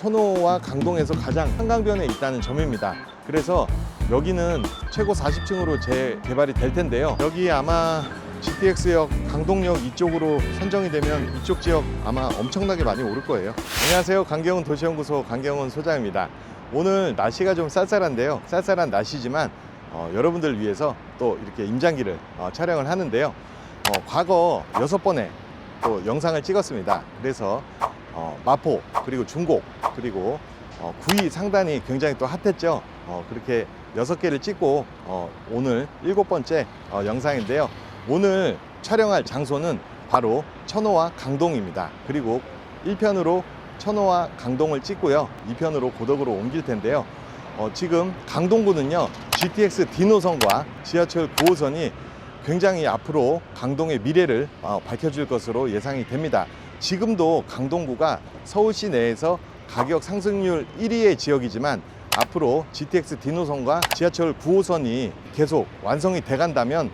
천호와 강동에서 가장 한강변에 있다는 점입니다. 그래서 여기는 최고 40층으로 재개발이 될 텐데요. 여기 아마 GTX역 강동역 이쪽으로 선정이 되면 이쪽 지역 아마 엄청나게 많이 오를 거예요. 안녕하세요. 강경훈 도시연구소 강경훈 소장입니다. 오늘 날씨가 좀 쌀쌀한데요. 쌀쌀한 날씨지만 어, 여러분들 위해서 또 이렇게 임장기를 어, 촬영을 하는데요. 어, 과거 여섯 번의 또 영상을 찍었습니다. 그래서 어, 마포 그리고 중곡 그리고 어, 구이 상단이 굉장히 또 핫했죠. 어, 그렇게 여섯 개를 찍고 어, 오늘 일곱 번째 어, 영상인데요. 오늘 촬영할 장소는 바로 천호와 강동입니다. 그리고 1편으로 천호와 강동을 찍고요. 2편으로 고덕으로 옮길 텐데요. 어, 지금 강동구는요, GTX 디노선과 지하철 9호선이 굉장히 앞으로 강동의 미래를 어, 밝혀줄 것으로 예상이 됩니다. 지금도 강동구가 서울시 내에서 가격 상승률 1위의 지역이지만 앞으로 GTX 디노선과 지하철 9호선이 계속 완성이 돼 간다면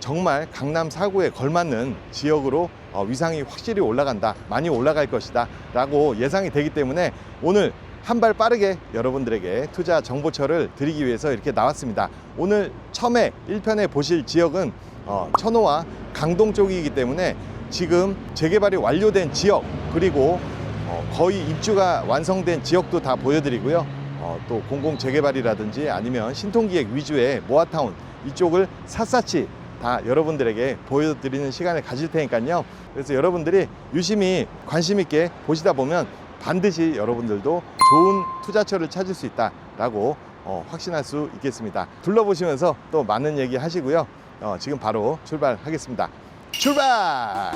정말 강남 4구에 걸맞는 지역으로 어, 위상이 확실히 올라간다, 많이 올라갈 것이다 라고 예상이 되기 때문에 오늘 한 발 빠르게 여러분들에게 투자 정보처를 드리기 위해서 이렇게 나왔습니다. 오늘 처음에 1편에 보실 지역은 어, 천호와 강동 쪽이기 때문에 지금 재개발이 완료된 지역 그리고 어, 거의 입주가 완성된 지역도 다 보여드리고요. 어, 또 공공 재개발이라든지 아니면 신통기획 위주의 모아타운 이쪽을 샅샅이 다 여러분들에게 보여드리는 시간을 가질 테니까요. 그래서 여러분들이 유심히 관심 있게 보시다 보면 반드시 여러분들도 좋은 투자처를 찾을 수 있다라고 어, 확신할 수 있겠습니다. 둘러보시면서 또 많은 얘기 하시고요. 어, 지금 바로 출발하겠습니다. 출발!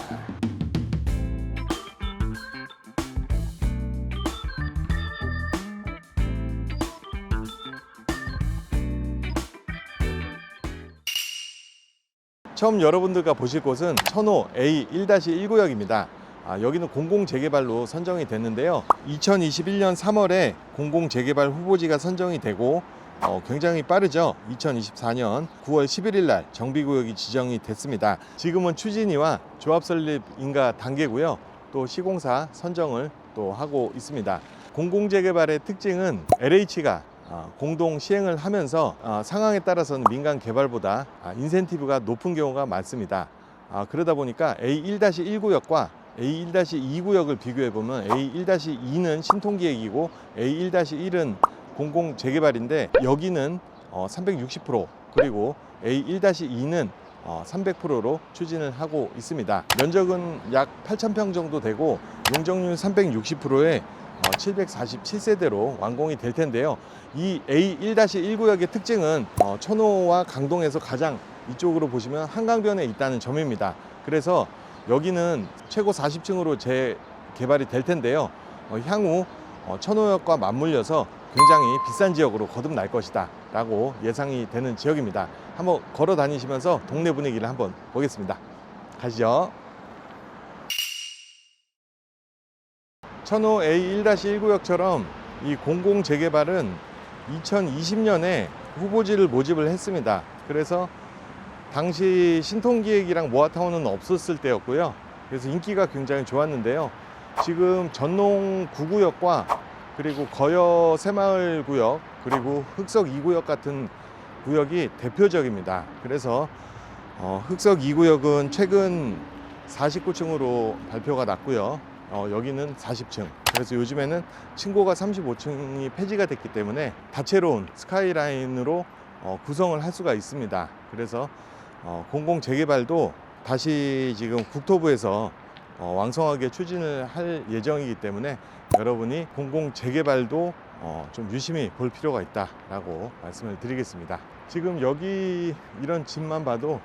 처음 여러분들과 보실 곳은 천호 A1-1구역입니다. 아, 여기는 공공 재개발로 선정이 됐는데요. 2021년 3월에 공공 재개발 후보지가 선정이 되고 어, 굉장히 빠르죠. 2024년 9월 11일 날 정비구역이 지정이 됐습니다. 지금은 추진위와 조합 설립 인가 단계고요. 또 시공사 선정을 또 하고 있습니다. 공공 재개발의 특징은 LH가 어, 공동 시행을 하면서 어, 상황에 따라서는 민간 개발보다 아, 인센티브가 높은 경우가 많습니다. 아, 그러다 보니까 A1-1구역과 A1-2구역을 비교해 보면 A1-2는 신통기획이고 A1-1은 공공 재개발인데 여기는 어, 360% 그리고 A1-2는 어, 300%로 추진을 하고 있습니다. 면적은 약 8,000평 정도 되고 용적률 360%에 어, 747세대로 완공이 될 텐데요. 이 A1-1구역의 특징은 어, 천호와 강동에서 가장 이쪽으로 보시면 한강변에 있다는 점입니다. 그래서 여기는 최고 40층으로 재개발이 될 텐데요. 어, 향후 어, 천호역과 맞물려서 굉장히 비싼 지역으로 거듭날 것이다 라고 예상이 되는 지역입니다. 한번 걸어 다니시면서 동네 분위기를 한번 보겠습니다. 가시죠. 천호 A1-1구역처럼 이 공공 재개발은 2020년에 후보지를 모집을 했습니다. 그래서 당시 신통기획이랑 모아타운은 없었을 때였고요. 그래서 인기가 굉장히 좋았는데요. 지금 전농 9구역과 그리고 거여 새마을 구역 그리고 흑석 2구역 같은 구역이 대표적입니다. 그래서 어, 흑석 2구역은 최근 49층으로 발표가 났고요. 어, 여기는 40층. 그래서 요즘에는 층고가 35층이 폐지가 됐기 때문에 다채로운 스카이라인으로 어, 구성을 할 수가 있습니다. 그래서 어, 공공 재개발도 다시 지금 국토부에서 어, 왕성하게 추진을 할 예정이기 때문에 여러분이 공공 재개발도 어, 좀 유심히 볼 필요가 있다라고 말씀을 드리겠습니다. 지금 여기 이런 집만 봐도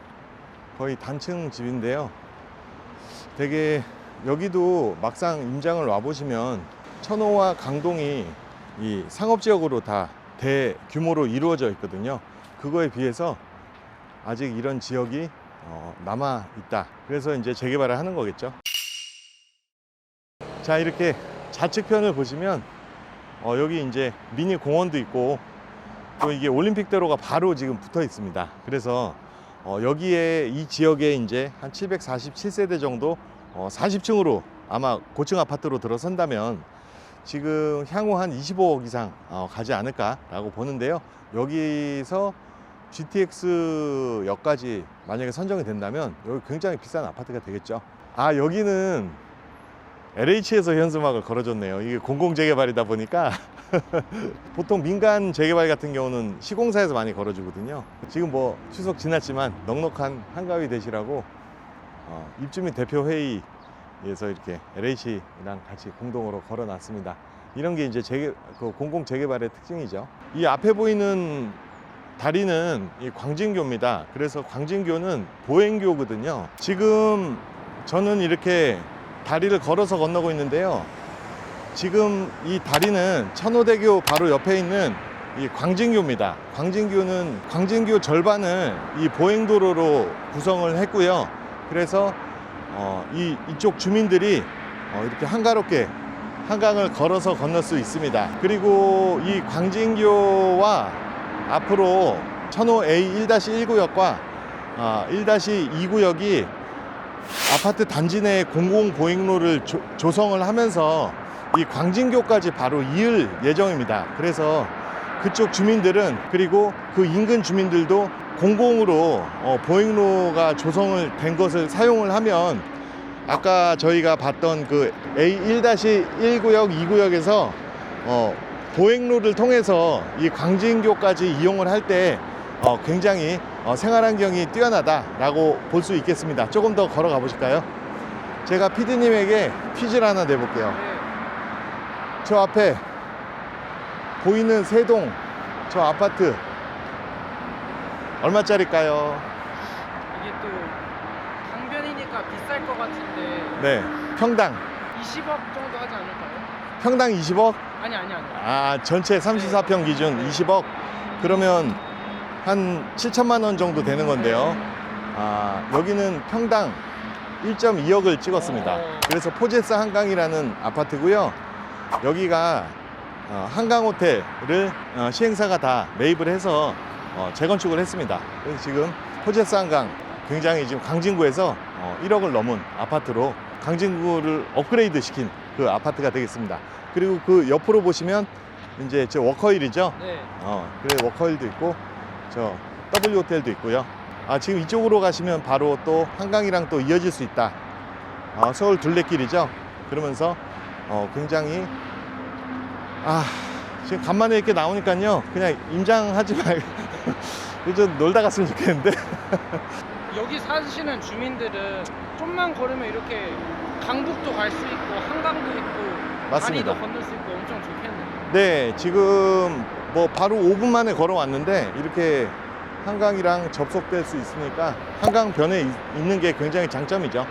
거의 단층 집인데요. 되게 여기도 막상 임장을 와 보시면 천호와 강동이 이 상업지역으로 다 대규모로 이루어져 있거든요. 그거에 비해서 아직 이런 지역이 어, 남아 있다. 그래서 이제 재개발을 하는 거겠죠. 자 이렇게 좌측편을 보시면 어, 여기 이제 미니 공원도 있고 또 이게 올림픽대로가 바로 지금 붙어 있습니다. 그래서 어, 여기에 이 지역에 이제 한 747세대 정도 어, 40층으로 아마 고층 아파트로 들어선다면 지금 향후 한 25억 이상 어, 가지 않을까라고 보는데요. 여기서 GTX 역까지 만약에 선정이 된다면 여기 굉장히 비싼 아파트가 되겠죠. 아 여기는 LH에서 현수막을 걸어줬네요. 이게 공공 재개발이다 보니까 보통 민간 재개발 같은 경우는 시공사에서 많이 걸어주거든요. 지금 뭐 추석 지났지만 넉넉한 한가위 되시라고 어, 입주민 대표 회의에서 이렇게 LH랑 같이 공동으로 걸어놨습니다. 이런 게 이제 재개, 그 공공 재개발의 특징이죠. 이 앞에 보이는 다리는 이 광진교입니다. 그래서 광진교는 보행교거든요. 지금 저는 이렇게 다리를 걸어서 건너고 있는데요. 지금 이 다리는 천호대교 바로 옆에 있는 이 광진교입니다. 광진교는 광진교 절반을 이 보행도로로 구성을 했고요. 그래서 어, 이 이쪽 주민들이 어, 이렇게 한가롭게 한강을 걸어서 건널 수 있습니다. 그리고 이 광진교와 앞으로 천호 A 1-1구역과 아, 1-2구역이 아파트 단지 내 공공 보행로를 조, 조성을 하면서 이 광진교까지 바로 이을 예정입니다. 그래서 그쪽 주민들은 그리고 그 인근 주민들도 공공으로 어, 보행로가 조성을 된 것을 사용을 하면 아까 저희가 봤던 그 A1-1구역, 2구역에서 어, 보행로를 통해서 이 광진교까지 이용을 할때 어, 굉장히 어, 생활 환경이 뛰어나다라고 볼 수 있겠습니다. 조금 더 걸어가 보실까요? 제가 피디님에게 퀴즈를 하나 내볼게요. 저 앞에 보이는 세동 저 아파트 얼마짜릴까요? 이게 또 강변이니까 비쌀 것 같은데 네, 평당 20억 정도 하지 않을까요? 평당 20억? 아니 아니 아니. 아 전체 34평 기준 20억 그러면 한 7천만 원 정도 되는 건데요. 아 여기는 평당 1.2억을 찍었습니다. 어. 그래서 포제스 한강이라는 아파트고요. 여기가 어, 한강 호텔을 어, 시행사가 다 매입을 해서 어, 재건축을 했습니다. 그래서 지금 포제스 한강 굉장히 지금 강진구에서 어, 1억을 넘은 아파트로 강진구를 업그레이드 시킨 그 아파트가 되겠습니다. 그리고 그 옆으로 보시면 이제 저 워커힐이죠. 네. 어, 그래 워커힐도 있고 저 W 호텔도 있고요. 아 지금 이쪽으로 가시면 바로 또 한강이랑 또 이어질 수 있다. 어, 서울 둘레길이죠. 그러면서 어, 굉장히 아 지금 간만에 이렇게 나오니까요. 그냥 임장하지 말고 좀 놀다 갔으면 좋겠는데. 여기 사시는 주민들은 좀만 걸으면 이렇게 강북도 갈 수 있고 한강도 있고 맞습니다. 다리도 건널 수 있고 엄청 좋겠네요. 네, 지금 뭐 바로 5분 만에 걸어왔는데 이렇게 한강이랑 접속될 수 있으니까 한강변에 있- 있는 게 굉장히 장점이죠.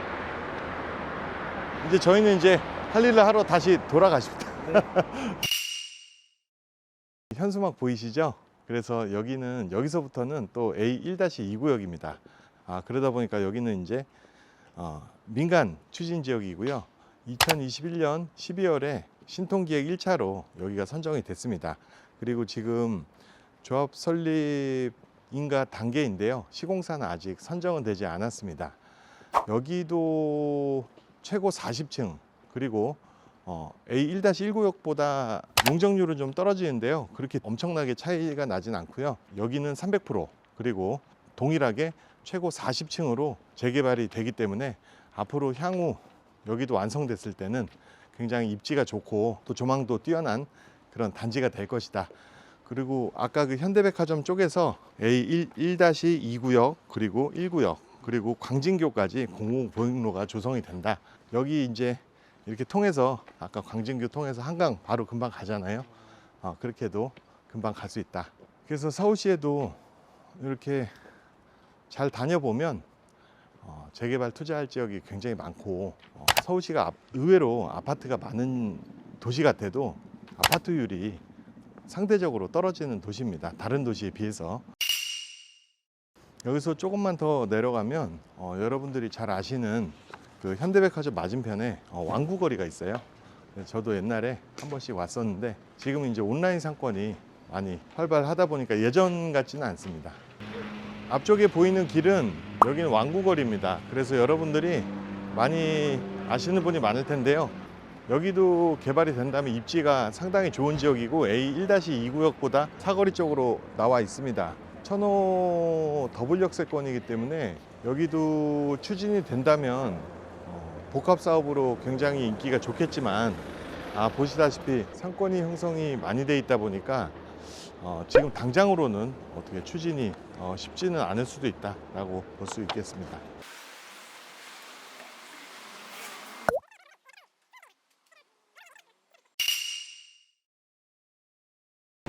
이제 저희는 이제 할 일을 하러 다시 돌아가십니다. 현수막 보이시죠? 그래서 여기는 여기서부터는 또 A1-2 구역입니다. 아, 그러다 보니까 여기는 이제 어, 민간 추진 지역이고요. 2021년 12월에 신통기획 1차로 여기가 선정이 됐습니다. 그리고 지금 조합 설립 인가 단계인데요. 시공사는 아직 선정은 되지 않았습니다. 여기도 최고 40층 그리고 어, A1-1구역보다 용적률은 좀 떨어지는데요. 그렇게 엄청나게 차이가 나진 않고요. 여기는 300% 그리고 동일하게 최고 40층으로 재개발이 되기 때문에 앞으로 향후 여기도 완성됐을 때는 굉장히 입지가 좋고 또 조망도 뛰어난 그런 단지가 될 것이다. 그리고 아까 그 현대백화점 쪽에서 A1 1-2 구역 그리고 1구역 그리고 광진교까지 공공보행로가 조성이 된다. 여기 이제 이렇게 통해서 아까 광진교 통해서 한강 바로 금방 가잖아요. 어, 그렇게도 금방 갈 수 있다. 그래서 서울시에도 이렇게 잘 다녀보면 어, 재개발 투자할 지역이 굉장히 많고 어, 서울시가 앞- 의외로 아파트가 많은 도시 같아도 아파트율이 상대적으로 떨어지는 도시입니다. 다른 도시에 비해서. 여기서 조금만 더 내려가면 어, 여러분들이 잘 아시는 그 현대백화점 맞은편에 어, 왕구거리가 있어요. 네, 저도 옛날에 한 번씩 왔었는데 지금 이제 온라인 상권이 많이 활발하다 보니까 예전 같지는 않습니다. 앞쪽에 보이는 길은 여기는 왕구거리입니다. 그래서 여러분들이 많이 아시는 분이 많을 텐데요. 여기도 개발이 된다면 입지가 상당히 좋은 지역이고 A1-2 구역보다 사거리 쪽으로 나와 있습니다. 천호 더블 역세권이기 때문에 여기도 추진이 된다면 어, 복합 사업으로 굉장히 인기가 좋겠지만 아, 보시다시피 상권이 형성이 많이 돼 있다 보니까 어, 지금 당장으로는 어떻게 추진이 어, 쉽지는 않을 수도 있다라고 볼 수 있겠습니다.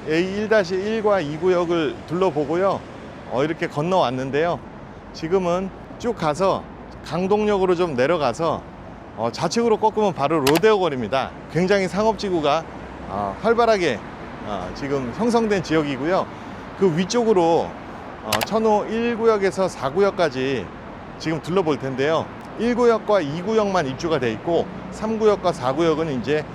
A1-1과 2구역을 둘러보고요. 어, 이렇게 건너왔는데요. 지금은 쭉 가서 강동역으로 좀 내려가서 어, 좌측으로 꺾으면 바로 로데오 거리입니다. 굉장히 상업지구가 어, 활발하게 어, 지금 형성된 지역이고요. 그 위쪽으로 어, 천호 1구역에서 4구역까지 지금 둘러볼 텐데요. 1구역과 2구역만 입주가 돼 있고 3구역과 4구역은 이제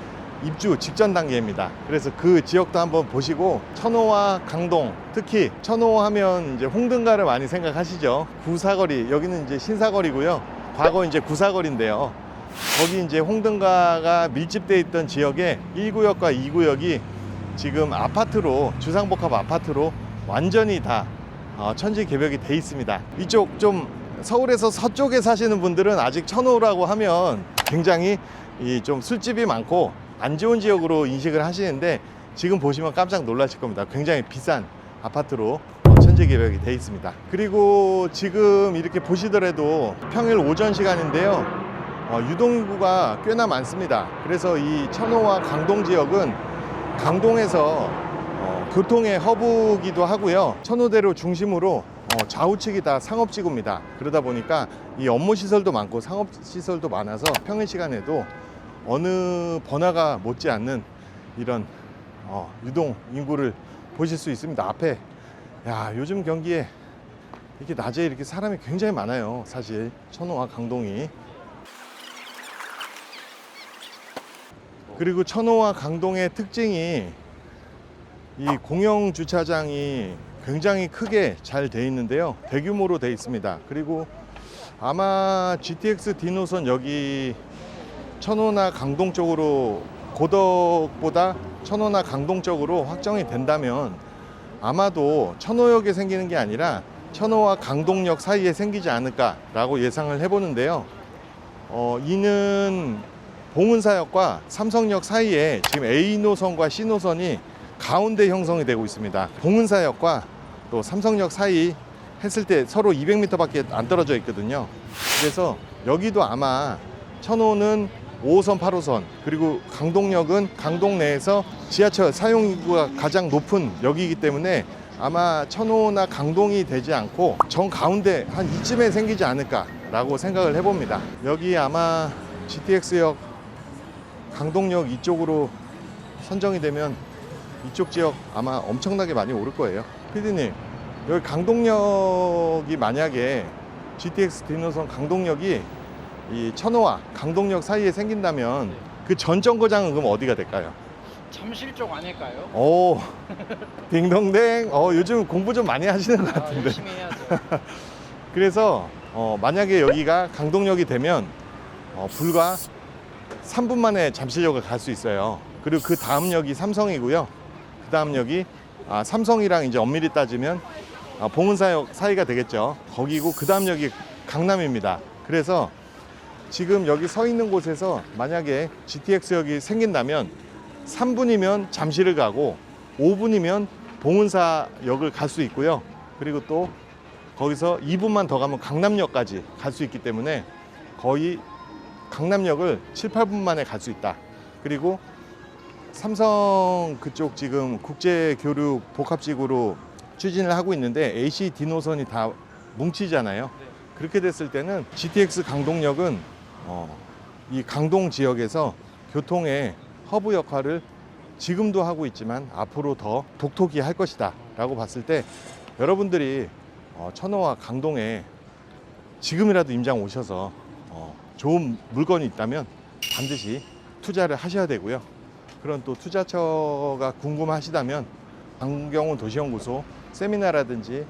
입주 직전 단계입니다. 그래서 그 지역도 한번 보시고 천호와 강동 특히 천호 하면 이제 홍등가를 많이 생각하시죠. 구사거리 여기는 이제 신사거리고요. 과거 이제 구사거리인데요. 거기 이제 홍등가가 밀집돼 있던 지역에 1구역과 2구역이 지금 아파트로 주상복합 아파트로 완전히 다 어, 천지 개벽이 돼 있습니다. 이쪽 좀 서울에서 서쪽에 사시는 분들은 아직 천호라고 하면 굉장히 이 좀 술집이 많고 안 좋은 지역으로 인식을 하시는데 지금 보시면 깜짝 놀라실 겁니다. 굉장히 비싼 아파트로 어, 천지 개벽이 돼 있습니다. 그리고 지금 이렇게 보시더라도 평일 오전 시간인데요. 어, 유동인구가 꽤나 많습니다. 그래서 이 천호와 강동 지역은 강동에서 어, 교통의 허브기도 하고요. 천호대로 중심으로 어, 좌우측이 다 상업지구입니다. 그러다 보니까 이 업무 시설도 많고 상업 시설도 많아서 평일 시간에도 어느 번화가 못지 않는 이런 어, 유동 인구를 보실 수 있습니다. 앞에 야 요즘 경기에 이렇게 낮에 이렇게 사람이 굉장히 많아요. 사실 천호와 강동이 그리고 천호와 강동의 특징이 이 공영 주차장이 굉장히 크게 잘 돼 있는데요. 대규모로 돼 있습니다. 그리고 아마 GTX D 노선 여기 천호나 강동 쪽으로 고덕보다 천호나 강동 쪽으로 확정이 된다면 아마도 천호역에 생기는 게 아니라 천호와 강동역 사이에 생기지 않을까라고 예상을 해보는데요. 어, 이는 봉은사역과 삼성역 사이에 지금 A 노선과 C 노선이 가운데 형성이 되고 있습니다. 봉은사역과 또 삼성역 사이 했을 때 서로 200m밖에 안 떨어져 있거든요. 그래서 여기도 아마 천호는 5호선, 8호선 그리고 강동역은 강동 내에서 지하철 사용 인구가 가장 높은 역이기 때문에 아마 천호나 강동이 되지 않고 정 가운데 한 이쯤에 생기지 않을까라고 생각을 해봅니다. 여기 아마 GTX역 강동역 이쪽으로 선정이 되면 이쪽 지역 아마 엄청나게 많이 오를 거예요. 피디님, 여기 강동역이 만약에 GTX 디노선 강동역이 이 천호와 강동역 사이에 생긴다면 그 전 정거장은 그럼 어디가 될까요? 잠실 쪽 아닐까요? 오, 딩동댕. 어, 요즘 공부 좀 많이 하시는 것 아, 같은데. 열심히 해야죠. 그래서 어, 만약에 여기가 강동역이 되면 어, 불과 3분 만에 잠실역을 갈 수 있어요. 그리고 그 다음 역이 삼성이고요. 그 다음 역이 아, 삼성이랑 이제 엄밀히 따지면 아, 봉은사역 사이가 되겠죠. 거기고 그 다음 역이 강남입니다. 그래서 지금 여기 서 있는 곳에서 만약에 GTX역이 생긴다면 3분이면 잠실을 가고 5분이면 봉은사역을 갈 수 있고요. 그리고 또 거기서 2분만 더 가면 강남역까지 갈 수 있기 때문에 거의 강남역을 7, 8분 만에 갈 수 있다. 그리고 삼성 그쪽 지금 국제 교류 복합지구로 추진을 하고 있는데 AC D 노선이 다 뭉치잖아요. 네. 그렇게 됐을 때는 GTX 강동역은 어, 이 강동 지역에서 교통의 허브 역할을 지금도 하고 있지만 앞으로 더 독특히 할 것이다 라고 봤을 때 여러분들이 어, 천호와 강동에 지금이라도 임장 오셔서 어, 좋은 물건이 있다면 반드시 투자를 하셔야 되고요. 그런 또 투자처가 궁금하시다면 강경훈 도시연구소 세미나라든지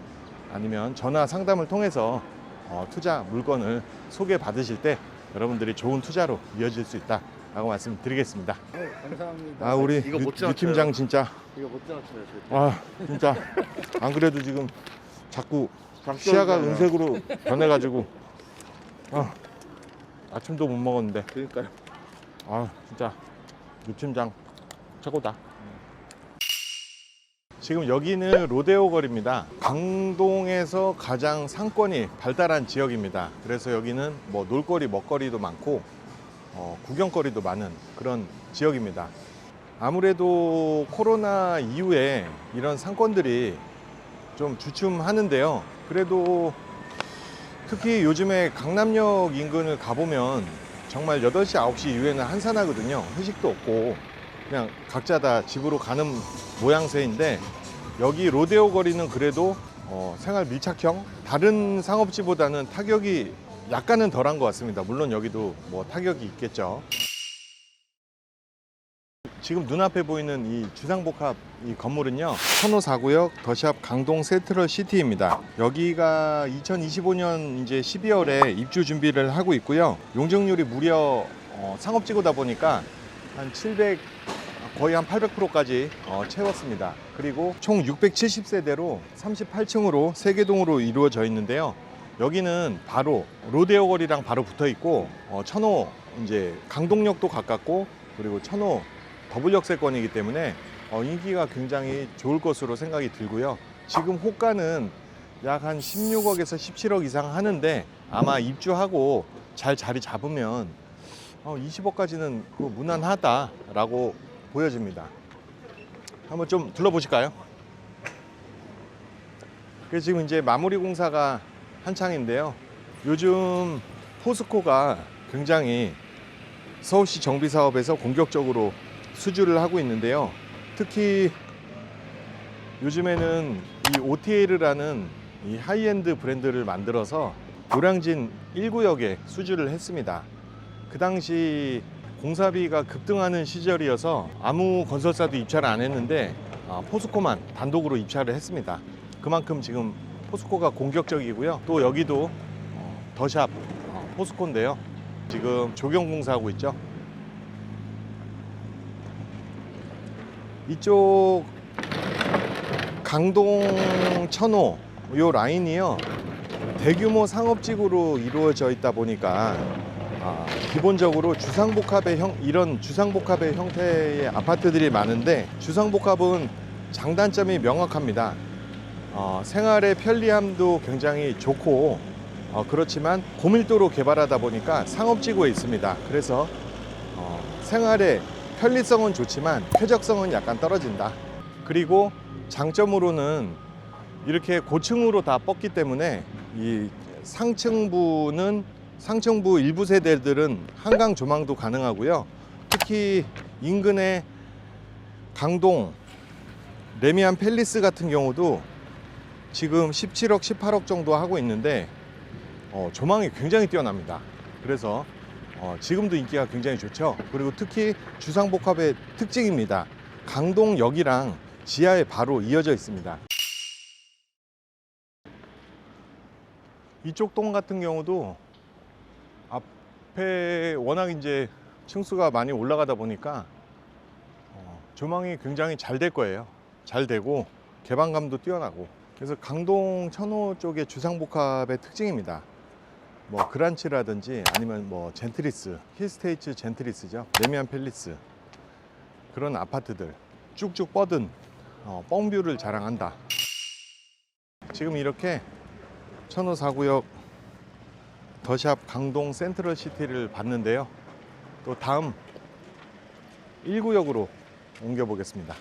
아니면 전화 상담을 통해서 어, 투자 물건을 소개 받으실 때 여러분들이 좋은 투자로 이어질 수 있다 라고 말씀드리겠습니다. 감사합니다. 아 우리 이거 유, 못유 팀장 진짜 이거 못 지나쳐요 절대. 아 진짜 안 그래도 지금 자꾸 시야가 은색으로 변해가지고 아, 아침도 못 먹었는데 그러니까요. 아 진짜 유 팀장 최고다. 지금 여기는 로데오 거리입니다. 강동에서 가장 상권이 발달한 지역입니다. 그래서 여기는 뭐 놀거리, 먹거리도 많고 어, 구경거리도 많은 그런 지역입니다. 아무래도 코로나 이후에 이런 상권들이 좀 주춤하는데요. 그래도 특히 요즘에 강남역 인근을 가보면 정말 8시, 9시 이후에는 한산하거든요. 회식도 없고 그냥 각자 다 집으로 가는 모양새인데 여기 로데오 거리는 그래도 어, 생활 밀착형 다른 상업지보다는 타격이 약간은 덜한 것 같습니다. 물론 여기도 뭐 타격이 있겠죠. 지금 눈앞에 보이는 이 주상복합 이 건물은요 천호 4구역 더샵 강동 센트럴 시티입니다. 여기가 2025년 이제 12월에 입주 준비를 하고 있고요. 용적률이 무려 어, 상업지구다 보니까 한 700 거의 한 800%까지 어, 채웠습니다. 그리고 총 670세대로 38층으로 세개동으로 이루어져 있는데요. 여기는 바로 로데오 거리랑 바로 붙어 있고 어, 천호 이제 강동역도 가깝고 그리고 천호 더블 역세권이기 때문에 어, 인기가 굉장히 좋을 것으로 생각이 들고요. 지금 호가는 약 한 16억에서 17억 이상 하는데 아마 입주하고 잘 자리 잡으면 어, 20억까지는 그 무난하다라고 보여집니다. 한번 좀 둘러보실까요? 그래서 지금 이제 마무리 공사가 한창인데요. 요즘 포스코가 굉장히 서울시 정비 사업에서 공격적으로 수주를 하고 있는데요. 특히 요즘에는 이 OTL이라는 이 하이엔드 브랜드를 만들어서 노량진 1구역에 수주를 했습니다. 그 당시 공사비가 급등하는 시절이어서 아무 건설사도 입찰을 안 했는데 아, 포스코만 단독으로 입찰을 했습니다. 그만큼 지금 포스코가 공격적이고요. 또 여기도 어, 더샵 어, 포스코인데요. 지금 조경 공사하고 있죠. 이쪽 강동 천호 요 라인이요 대규모 상업지구로 이루어져 있다 보니까 아, 기본적으로 주상복합의 형 이런 주상복합의 형태의 아파트들이 많은데 주상복합은 장단점이 명확합니다. 어, 생활의 편리함도 굉장히 좋고 어, 그렇지만 고밀도로 개발하다 보니까 상업지구에 있습니다. 그래서 어, 생활의 편리성은 좋지만 쾌적성은 약간 떨어진다. 그리고 장점으로는 이렇게 고층으로 다 뻗기 때문에 이 상층부는 상층부 일부 세대들은 한강 조망도 가능하고요. 특히 인근의 강동 레미안 팰리스 같은 경우도 지금 17억, 18억 정도 하고 있는데 어, 조망이 굉장히 뛰어납니다. 그래서 어, 지금도 인기가 굉장히 좋죠. 그리고 특히 주상복합의 특징입니다. 강동역이랑 지하에 바로 이어져 있습니다. 이쪽 동 같은 경우도 앞에 워낙 이제 층수가 많이 올라가다 보니까 어, 조망이 굉장히 잘 될 거예요. 잘 되고 개방감도 뛰어나고 그래서 강동 천호 쪽의 주상복합의 특징입니다. 뭐 그란치라든지 아니면 뭐 젠트리스, 힐스테이츠 젠트리스죠. 레미안 팰리스 그런 아파트들 쭉쭉 뻗은 어, 뻥뷰를 자랑한다. 지금 이렇게 천호 4구역 더샵 강동 센트럴 시티를 봤는데요. 또 다음 1구역으로 옮겨 보겠습니다.